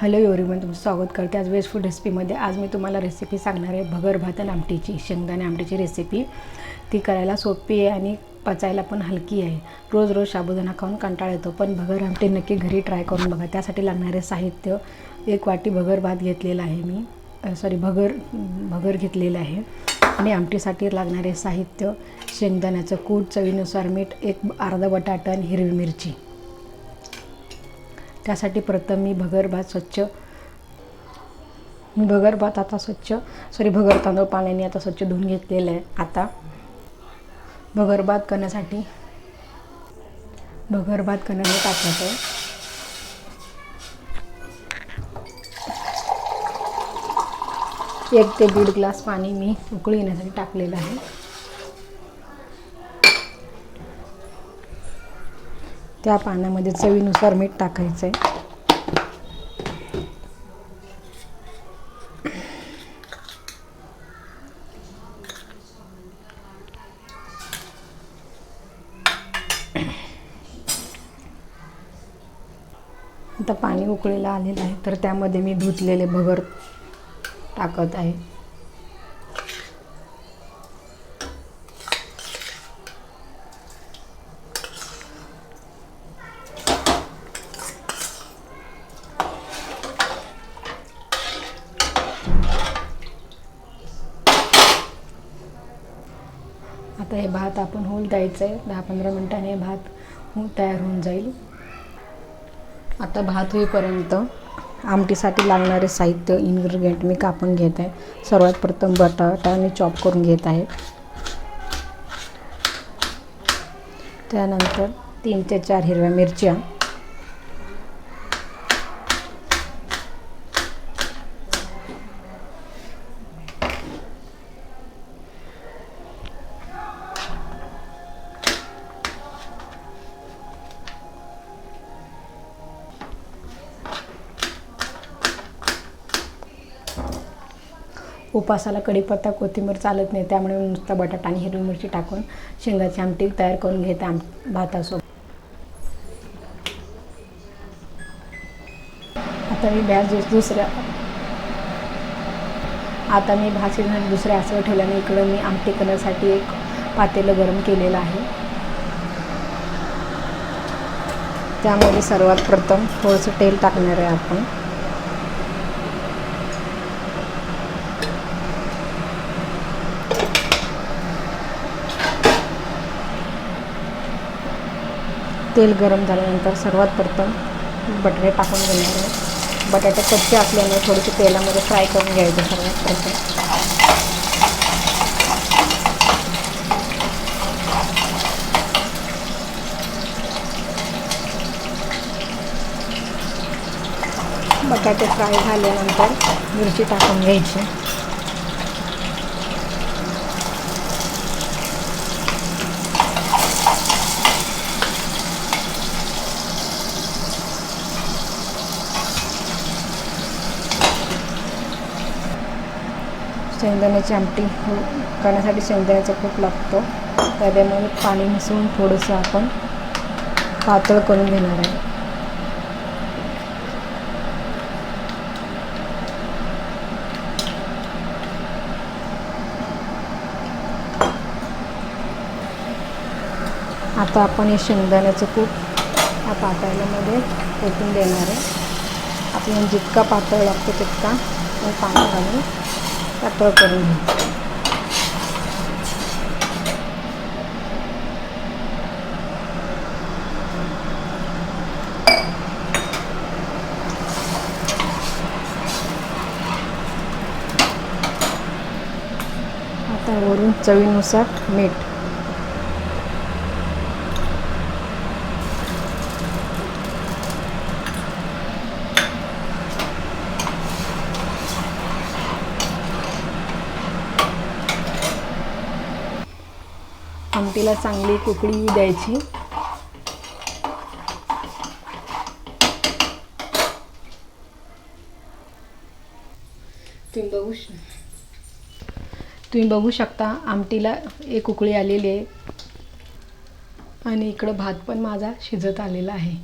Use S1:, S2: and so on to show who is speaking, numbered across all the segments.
S1: Hello everyone तुमचं स्वागत करते आज वेस्ट फूड रेसिपीमध्ये आज मी तुम्हाला रेसिपी सांगणार आहे भगर भात आणि आमटीची शेंगदाणे आमटीची रेसिपी ती करायला सोपी आहे आणि पचायला पण हलकी आहे. रोज रोज साबुदाणा खाऊन कंटाळा येतो पण भगर आमटी नक्की घरी ट्राय करून बघा. त्यासाठी लागणारे साहित्य. एक वाटी भगर भात घेतलेला आहे मी. सॉरी भगर भगर घेतलेलं आहे. आणि आमटीसाठी लागणारे साहित्य. शेंगदाण्याचं कूट चवीनुसार मीठ एक अर्धा बटाटा आणि हिरवी मिरची. त्यासाठी प्रथम मी भगर भात स्वच्छ. मी भगर भात आता स्वच्छ. सॉरी भगर तांदूळ पाण्याने आता स्वच्छ धुवून घेतलेलं आहे आता. भगर भात करण्यासाठी. भगर भात करण्यासाठी टाकायचं आहे एक ते दीड ग्लास पाणी मी उकळी येण्यासाठी टाकलेलं आहे. त्या पाण्यामध्ये चवीनुसार मीठ टाकायचं आहे आता पाणी उकळीला आलेलं आहे तर त्यामध्ये मी धुतलेले भगर टाकत आहे. आता हे भात आपण होल द्यायचं आहे. दहा पंधरा मिनटाने हे भात होऊन तयार होऊन जाईल. आता भात होईपर्यंत आमटीसाठी लागणारे साहित्य इन्ग्रेडियंट मी कापून घेत आहे. सर्वात प्रथम बटाटा मी चॉप करून घेत आहे. त्यानंतर तीन ते चार हिरव्या मिरच्या. उपासाला कढीपत्ता कोथिंबीर चालत नाही. त्यामुळे नुसता बटाटा आणि हिरवी मिरची टाकून शेंगाची आमटी तयार करून घेते आम भातासोबत. आता मी गॅस दुसऱ्या आता मी भात शिजण्यासाठी दुसऱ्या असं ठेवल्याने इकडं मी आमटी करण्यासाठी एक पातेलं गरम केलेलं आहे. त्यामध्ये सर्वात प्रथम थोडंसं तेल टाकणार आहे आपण. तेल गरम झाल्यानंतर सर्वात प्रथम बटाटे टाकून घेणार आहे. बटाटे कच्चे असल्यामुळे थोडेसे तेलामध्ये फ्राय करून घ्यायचे सर्वात प्रथम. बटाटे फ्राय झाल्यानंतर मिरची टाकून घ्यायची. शेंगदाण्याची आमटी हो, करण्यासाठी शेंगदाण्याचा खूप लागतो. त्याच्यामुळे पाणी मिसळून थोडंसं आपण पातळ करून घेणार आहे. आता आपण हे शेंगदाण्याचं कूप या पातळ्यामध्ये ओतून देणार आहे. आपल्याला जितका पातळ लागतो तितका पाणी घालून पातळ करून घ्यायचं आता वरून चवीनुसार मीठ. आमटीला चांगली कुकडी द्यायची. तुम्ही बघू तुम्ही बघू शकता आमटीला एक उकळी आलेली आहे. आणि इकडं भात पण माझा शिजत आलेला आहे.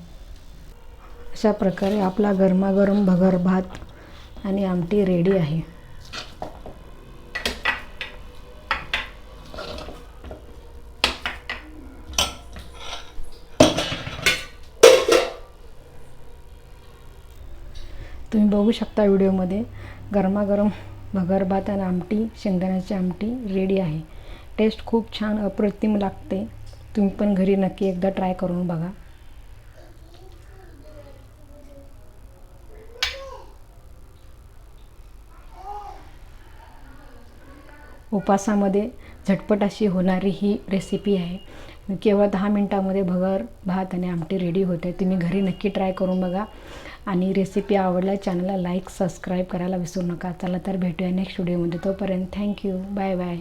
S1: अशा प्रकारे आपला गरमागरम भगर भात आणि आमटी रेडी आहे. तुम्ही बघू शकता व्हिडिओमध्ये. गरमागरम भगरभात आणि आमटी शेंगदाण्याची आमटी रेडी आहे. टेस्ट खूप छान अप्रतिम लागते. तुम्ही पण घरी नक्की एकदा ट्राय करून बघा. उपासामध्ये झटपट अशी होणारी ही रेसिपी आहे. केवळ दहा मिनटामध्ये भगर भात आणि आमटी रेडी होते. तुम्ही घरी नक्की ट्राय करून बघा. आणि रेसिपी आवडल्या चॅनलला लाईक सबस्क्राईब करायला विसरू नका. चला तर भेटूया नेक्स्ट व्हिडिओमध्ये तोपर्यंत थँक्यू बाय बाय